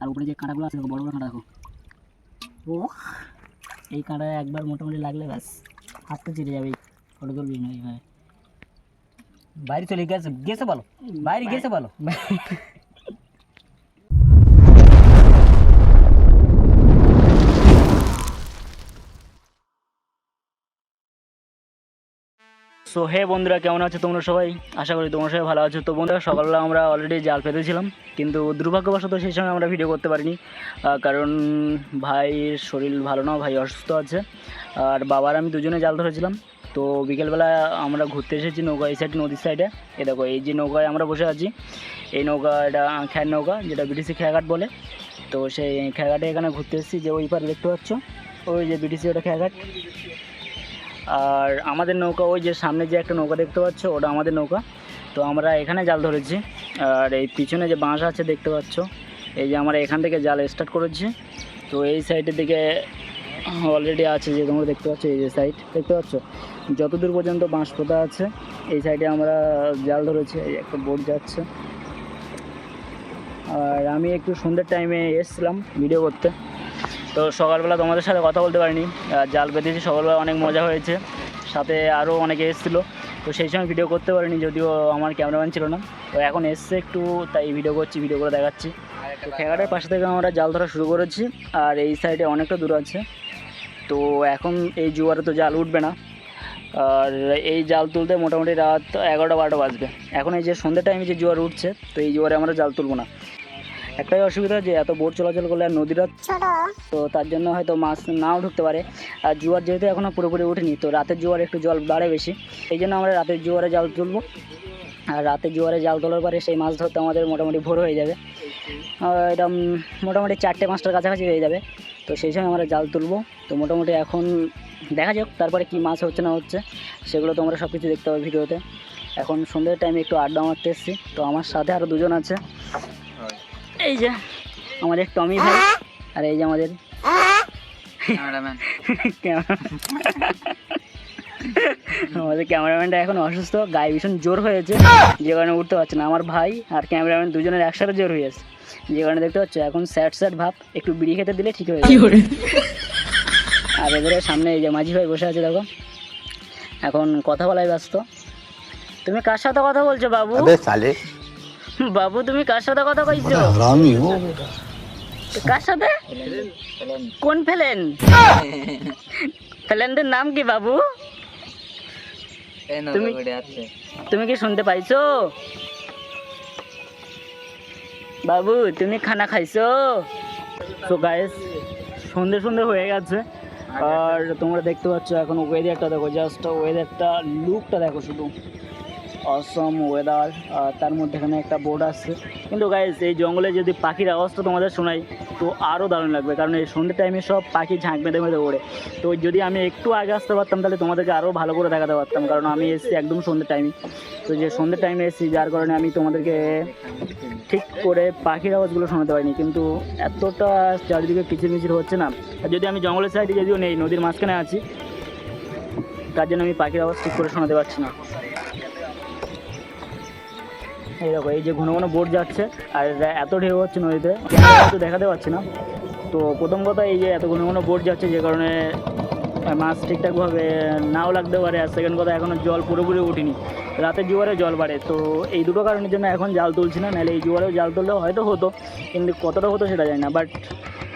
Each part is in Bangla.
আর উপরে যে কাঁটাগুলো আছে বড় বড় কাঁটা দেখো। ও এই কাঁটা একবার মোটামুটি লাগলে ব্যাস হাতটা চিড়ে যাবে ফটো তুলবি না বাইরে চলে গেছে গেছে বলো, বাইরে গেছে বলো। সো হে বন্ধুরা, কেমন আছো তোমরা সবাই? আশা করি তোমরা সবাই ভালো আছো। তো বন্ধুরা, সকালবেলা আমরা অলরেডি জাল পেতেছিলাম, কিন্তু দুর্ভাগ্যবশত সেই সময় আমরা ভিডিও করতে পারিনি কারণ ভাইয়ের শরীর ভালো না, ভাই অসুস্থ আছে, আর বাবার আমি দুজনে জাল ধরেছিলাম। তো বিকেলবেলা আমরা ঘুরতে এসেছি নৌকা, এই সাইড নদীর সাইডে এ। দেখো, এই যে নৌকায় আমরা বসে আছি, এই নৌকা এটা খ্যার নৌকা, যেটা বিটিসি খেয়াঘাট বলে। তো সেই খেয়াঘাটে এখানে ঘুরতে এসেছি, যে ওই পারে দেখতে পাচ্ছ, ওই যে বিটিসি ওটা খেয়াঘাট আর আমাদের নৌকা, ওই যে সামনে যে একটা নৌকা দেখতে পাচ্ছ, ওটা আমাদের নৌকা। তো আমরা এখানে জাল ধরেছি। আর এই পিছনে যে বাঁশ আছে দেখতে পাচ্ছ, এই যে আমরা এখান থেকে জাল স্টার্ট করেছি। তো এই সাইডের দিকে অলরেডি আছে যে তোমরা দেখতে পাচ্ছ, এই যে সাইড দেখতে পাচ্ছ? যতদূর পর্যন্ত বাঁশ পোতা আছে, এই সাইডে আমরা জাল ধরেছি, এই একটা বোট যাচ্ছে। আর আমি একটু সন্ধ্যের টাইমে এসেছিলাম ভিডিও করতে। তো সকালবেলা তোমাদের সাথে কথা বলতে পারিনি জাল বেঁধেছি, সকালবেলা অনেক মজা হয়েছে, সাথে আরও অনেকে এসেছিল, তো সেই সময় ভিডিও করতে পারিনি, যদিও আমার ক্যামেরাম্যান ছিল না, তো এখন এসছে একটু, তাই ভিডিও করছি ভিডিও করে দেখাচ্ছি। তো খেয়াঘাটের পাশে থেকে আমরা জাল ধরা শুরু করেছি, আর এই সাইডে অনেকটা দূর আছে, তো এখন এই জুয়ারে তো জাল উঠবে না, আর এই জাল তুলতে মোটামুটি রাত এগারোটা বারোটা বাজবে, এখন এই যে সন্ধ্যে টাইমে যে জোয়ার উঠছে, তো এই জোয়ারে আমরা জাল তুলবো না। একটাই অসুবিধা যে এত বোট চলাচল করলে আর নদীটা তো তার জন্য হয়তো মাছ নাও ঢুকতে পারে। আর জোয়ার যেহেতু এখনও পুরোপুরি উঠেনি তো রাতের জোয়ারে একটু জল বাড়ে বেশি। এই জন্য আমরা রাতের জোয়ারে জাল তুলবো। আর রাতের জোয়ারে জাল তোলার পরে সেই মাছ ধরতে আমাদের মোটামুটি ভোর হয়ে যাবে। আর এটা মোটামুটি চারটে পাঁচটার কাছাকাছি হয়ে যাবে। তো সেই সময় আমরা জাল তুলবো। তো মোটামুটি এখন দেখা যাক তারপরে কি মাছ হচ্ছে না হচ্ছে সেগুলো তোমরা সব কিছু দেখতে পাবে ভিডিওতে। এখন সন্ধ্যের টাইমে একটু আড্ডা মারতে এসেছি। তো আমার সাথে আরও দুজন আছে। এই যে আমাদের টমি ভাই আর এই যে আমাদের আমাদের ক্যামেরাম্যানটা এখন অসুস্থ গায়ে ভীষণ জোর হয়েছে যে কারণে উঠতে পারছে না। আমার ভাই আর ক্যামেরাম্যান দুজনের একসাথে জোর হয়েছে যে কারণে দেখতে পাচ্ছ এখন স্যাট স্যাট ভাব একটু বিড়ি খেতে দিলে ঠিক হয়ে যাবে। আর এদের সামনে এই যে মাঝি ভাই বসে আছে দেখো। এখন কথা বলাই ব্যস্ত। তুমি কার সাথে কথা বলছো বাবু? সালে। বাবু তুমি কার সাথে কথা কইছো? মানে আমি ও। কার সাথে? কোন ফেলেন? ফেলেনদের নাম কি বাবু? তুমি তুমি কি শুনতে পাইছো? বাবু তুমি খানা খাইছো? তো গাইস সন্ধে সন্ধে হয়ে গেছে। আর তোমরা দেখতে পাচ্ছ এখন ওয়েদারটা দেখো জাস্ট ওয়েদারটা লুকটা দেখো শুধু। অসম ওয়েদার তার মধ্যে এখানে একটা বোর্ড আসছে কিন্তু গাইস এই জঙ্গলে যদি পাখির আওয়াজটা তোমাদের শোনাই, তো আরও দারুণ লাগবে। কারণ এই সন্ধ্যে টাইমে সব পাখি ঝাঁক বেঁধে বেঁধে ওড়ে। তো যদি আমি একটু আগে আসতে পারতাম, তাহলে তোমাদেরকে আরও ভালো করে দেখাতে পারতাম। কারণ আমি এসেছি একদম সন্ধ্যে টাইমে তো যে সন্ধ্যে টাইমে এসেছি, যার কারণে আমি তোমাদেরকে ঠিক করে পাখির আওয়াজগুলো শোনাতে পারিনি। কিন্তু এতটা চারিদিকে কিচিরমিচির হচ্ছে না। যদি আমি জঙ্গলের সাইডে যদিও নেই, নদীর মাঝখানে আছি, তার জন্য আমি পাখির আওয়াজ ঠিক করে শোনাতে পারছি না। এই দেখো, এই যে ঘন ঘন বোট যাচ্ছে, আর এত ঢেউ হচ্ছে নদীতে, তো দেখাতে পারছি না। তো প্রথম কথা এই যে এত ঘন ঘন বোট যাচ্ছে, যে কারণে মাছ ঠিকঠাকভাবে নাও লাগতে পারে, আর সেকেন্ড কথা এখনও জল পুরোপুরি উঠিনি রাতের জোয়ারে জল বাড়ে, তো এই দুটো কারণের জন্য এখন জাল তুলছি না, নাহলে এই জোয়ারেও জাল তুললেও হয়তো হতো, কিন্তু কতটা হতো সেটা জানি না বাট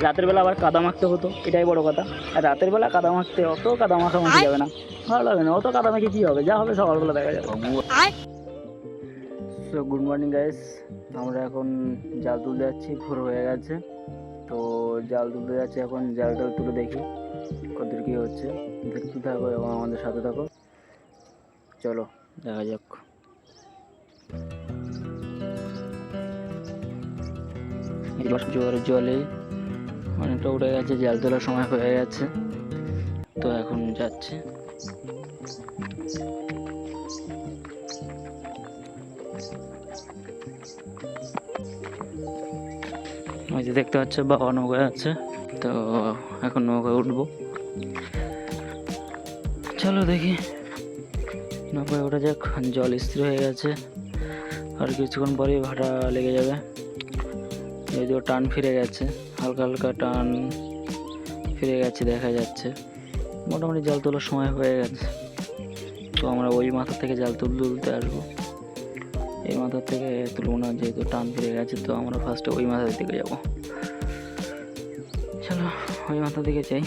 রাতের বেলা আবার কাদা মাখতে হতো, এটাই বড় কথা। আর রাতের বেলা কাদা মাখতে অত কাদা মাখামাখি যাবে না, ভালো লাগবে না, অত কাদা মাখি কী হবে, যা হবে সকালবেলা দেখা যাবে। সো গুড মর্নিং গাইস আমরা এখন জাল তুলতে যাচ্ছি, ভোর হয়ে গেছে। তো জাল তুলতে যাচ্ছি এখন, জালটা তুলে দেখি কতদূর কী হচ্ছে। দেখতে থাকো এবং আমাদের সাথে থাকো। চলো, দেখা যাক। জোয়ারের জলে অনেকটা উঠে গেছে, জাল তোলার সময় হয়ে গেছে। তো এখন যাচ্ছে। ওই যে দেখতে পাচ্ছ বাবা নৌকায় আছে, তো এখন নৌকায় উঠবো। চলো দেখি। নৌকায় ওঠা যাক, জল স্থির হয়ে গেছে। আর কিছুক্ষণ পরেই ভাটা লেগে যাবে। যদিও টান ফিরে গেছে, হালকা হালকা টান ফিরে গেছে, দেখা যাচ্ছে। মোটামুটি জাল তোলার সময় হয়ে গেছে। তো আমরা ওই মাথা থেকে জাল তুল তুলতে আসব। এই মাথা থেকে তুলবো যেহেতু টান ফিরে গেছে, তো আমরা ফার্স্টে ওই মাথার দিকে যাব। চলো, ওই মাথার দিকে যাই।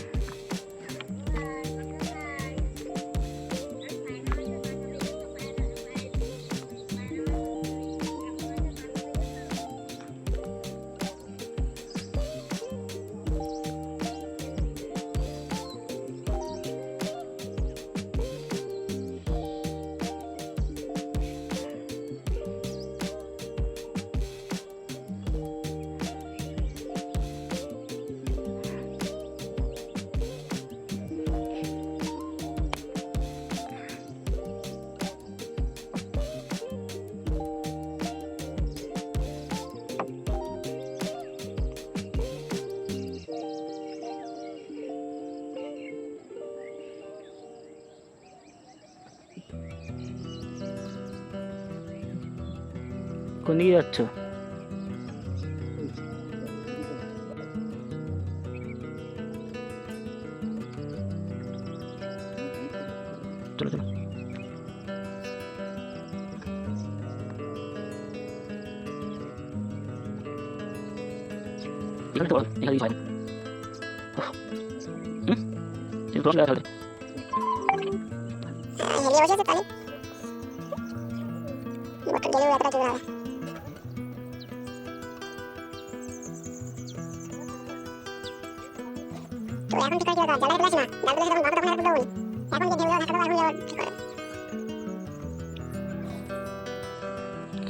কোন দিকে যাচ্ছ চলো চলো এখানে তো বল, এখানে দিতে হয় না। উফ। হুম? একটু রস লাগা তাহলে।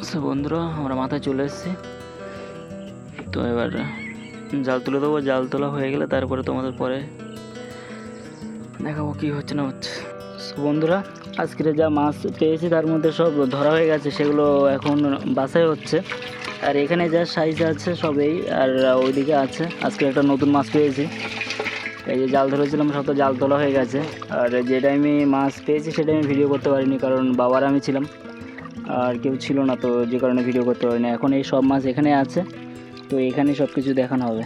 সো বন্ধুরা, আমরা মাথায় চলে এসেছি। তো এবার জাল তুলে দেবো। জাল তোলা হয়ে গেলে তারপরে তোমাদের পরে দেখাবো কি হচ্ছে না হচ্ছে। বন্ধুরা আজকে যা মাছ পেয়েছি তার মধ্যে সব ধরা হয়ে গেছে। সেগুলো এখন বাসায় হচ্ছে। আর এখানে যা সাইজ আছে সবেই আর ওইদিকে আছে। আজকে একটা নতুন মাছ পেয়েছি। এই যে জাল ধরেছিলাম সব তো জাল তোলা হয়ে গেছে। আর যে টাইমে মাছ পেয়েছি সেটা আমি ভিডিও করতে পারিনি কারণ বাবার আমি ছিলাম। আর কেউ ছিল না তো যে কারণে ভিডিও করতে পারি না এখন এই সব মাছ এখানে আছে তো এখানে সব কিছু দেখানো হবে।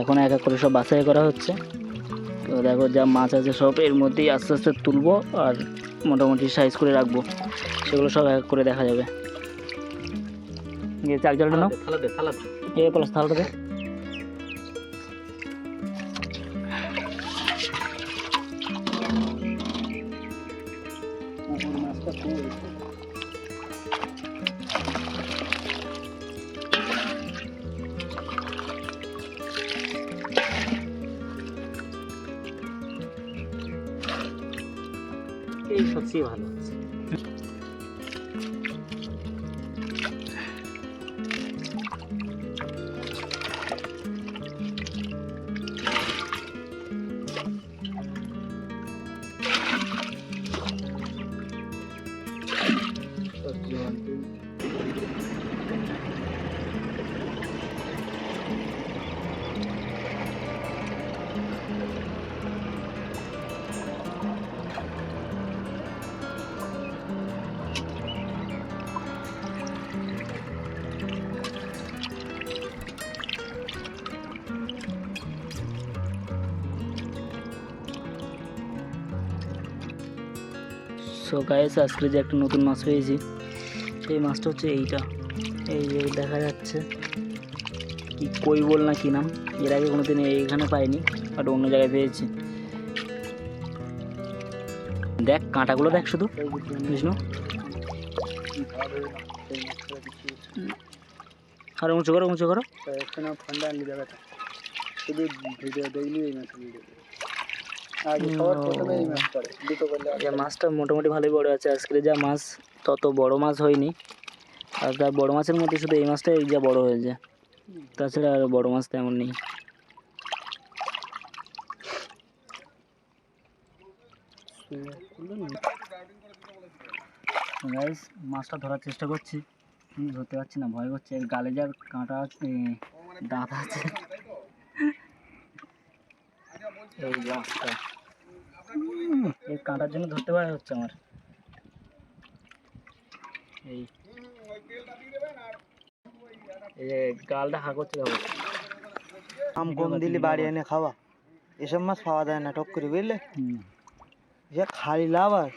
এখন এক এক করে সব বাছাই করা হচ্ছে। তো দেখো যা মাছ আছে সব এর মধ্যেই আস্তে আস্তে তুলবো আর মোটামুটি সাইজ করে রাখব। সেগুলো সব এক এক করে দেখা যাবে। চাক জালটা নাও। এ প্লাস থালটা দে। এই সত্যি ভালো সো গাইস আজকে যে একটা নতুন মাছ পেয়েছি, সেই মাছটা হচ্ছে এইটা। এই যে দেখা যাচ্ছে, কি কই বল না কি নাম, এর আগে কোনোদিন এইখানে পাইনি বাট অন্য জায়গায় পেয়েছি। দেখ, কাঁটাগুলো দেখ শুধু, বিষ্ণু। আর, উঁচু করো উঁচু করো। ঠান্ডা শুধু ভিডিও দেখলি এই মাছ ভিডিও। আগে সবার প্রথমে এই মাছ পড়ে দুটো করলে এই মাছটা মোটামুটি ভালোই বড় আছে আজকে যা মাছ তত বড় মাছ হয়নি। আর তার বড় মাছের মধ্যে শুধু এই মাছটাই যা বড় হয়েছে। তাছাড়া আর বড় মাছ তেমন নেই। গাইস মাছটা ধরার চেষ্টা করছি। ধরতে পারছি না ভয় করছে। এর গালে যার কাঁটা আছে দাঁত আছে। এই কাঁটার জন্য ধরতে পারা হচ্ছে আমার। এই এই গালটা হা করছে দেখো। আম কম দিলি বাড়ি এনে খাওয়া? এসব মাছ পাওয়া যায় না টক করে বুঝলে। যে খালি লাভ আর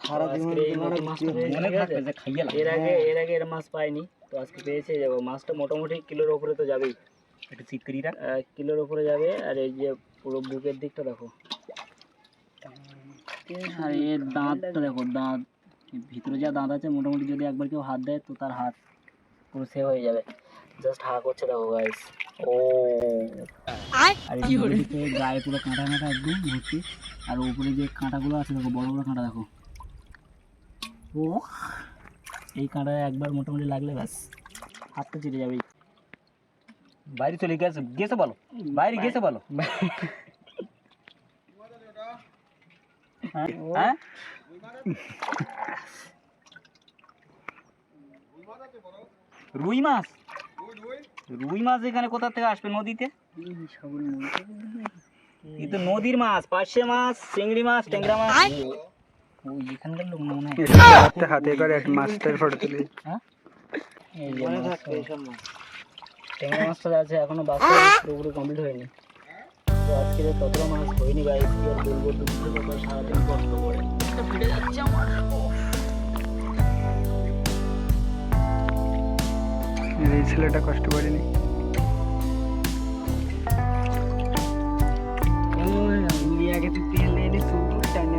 সারা জীবন আজকে এই তোমার নতুন মাছটা পেয়েছি, ঠিক আছে? থাকবে যে খাইয়ে লাভ। এর আগে এর আগে এর মাছ পাইনি তো আজকে পেয়েছে যাব মাছটা মোটামুটি কিলোর ওপরে তো যাবেই। একটু চিট করি রাখ কিলোর ওপরে যাবে আর এই যে পুরো বুকের দিকটা দেখো। আর এর দাঁতটা দেখো দাঁত। ভিতরে যা দাঁত আছে মোটামুটি যদি একবার কেউ হাত দেয় তো তার হাত পুরো সে হয়ে যাবে। জাস্ট হা করছে দেখো গাইস ও। আর গায়ে পুরো কাঁটা কাঁটা একদম ভর্তি। আর উপরে যে কাঁটাগুলো আছে দেখো বড় বড় কাঁটা দেখো। ও এই কাঁটায় একবার মোটামুটি লাগলে ব্যাস হাতটা চিটে যাবে বাইরে চলে গেছে গেছে বলো। বাইরে গেছে বলো। হ্যাঁ? রুই মাছ? রুই মাছ এখানে কোথা থেকে আসবে নদীতে? এ তো নদীর মাছ পার্শে মাছ চিংড়ি মাছ ট্যাংরা মাছ। এখানকার লোক মনে হয় হাতে করে এক মাস্টার ফটো তুলি। হ্যাঁ। ট্যাংরা মাছটা আছে এখনও বাচ্চা পুরোপুরি কমপ্লিট হয়নি। তো আজকে ততটা মাছ হয়নি বা কি আর বলব দুঃখ কথা সারাদিন কষ্ট করে। তো ফিরে যাচ্ছে আমার এই ছেলেটা কষ্ট করেনি। আগে তুই তেল দিয়ে নি টাইনে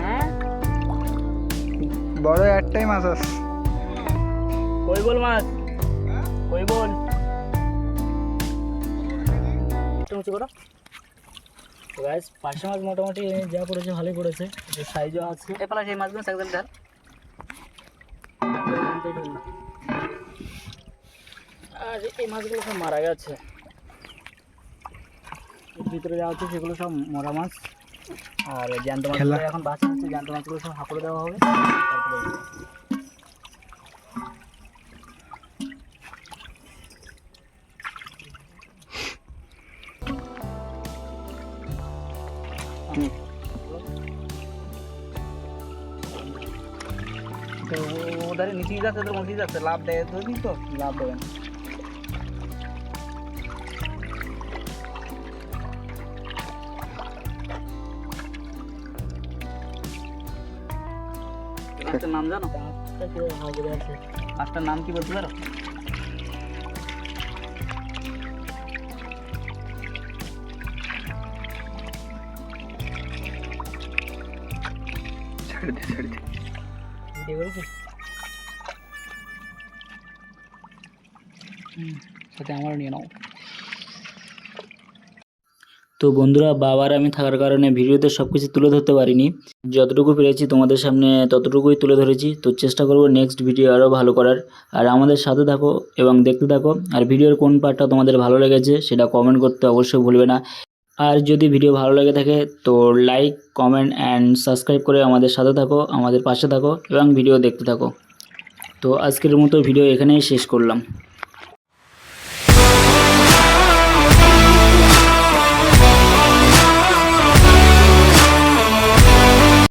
হ্যাঁ? বড় একটাই মাছ আছে। কই বল মাছ? কই বল? একটু উঁচু করো। তো গাইস পার্শে মাছ মোটামুটি যা পড়েছে ভালোই পড়েছে। সাইজও আছে। এ পালা সেই মাছগুলো একদম ঢাল আর এই মাছগুলো সব মারা গেছে। ভিতরে যা হচ্ছে সেগুলো সব মরা মাছ। আর জ্যান্ত মাছগুলো এখন বাঁচা হচ্ছে জ্যান্ত মাছগুলো সব হাঁকড়ে দেওয়া হবে। তারপরে তো ওধারে নিচেই যাচ্ছে তো মধ্যেই যাচ্ছে লাভ দেয় তো দিই তো লাভ দেবেন মাছটার নাম জানো দাঁতটা কি হাঁকড়ে আছে মাছটার নাম কি বলতে পারো ছেড়ে ছেড়ে দে। সাথে আমারও নিয়ে নাও। তো বন্ধুরা, বাবার, আমি থাকার কারণে ভিডিওতে সব কিছু তুলে ধরতে পারিনি। যতটুকু পেরেছি তোমাদের সামনে ততটুকুই তুলে ধরেছি। তো চেষ্টা করব নেক্সট ভিডিও আরও ভালো করার। আর আমাদের সাথে থাকো এবং দেখতে থাকো। আর ভিডিওর কোন পার্টটা তোমাদের ভালো লেগেছে সেটা কমেন্ট করতে অবশ্যই ভুলবে না। আর যদি ভিডিও ভালো লেগে থাকে, তো লাইক কমেন্ট অ্যান্ড সাবস্ক্রাইব করে আমাদের সাথে থাকো, আমাদের পাশে থাকো এবং ভিডিও দেখতে থাকো। তো আজকের মতো ভিডিও এখানেই শেষ করলাম।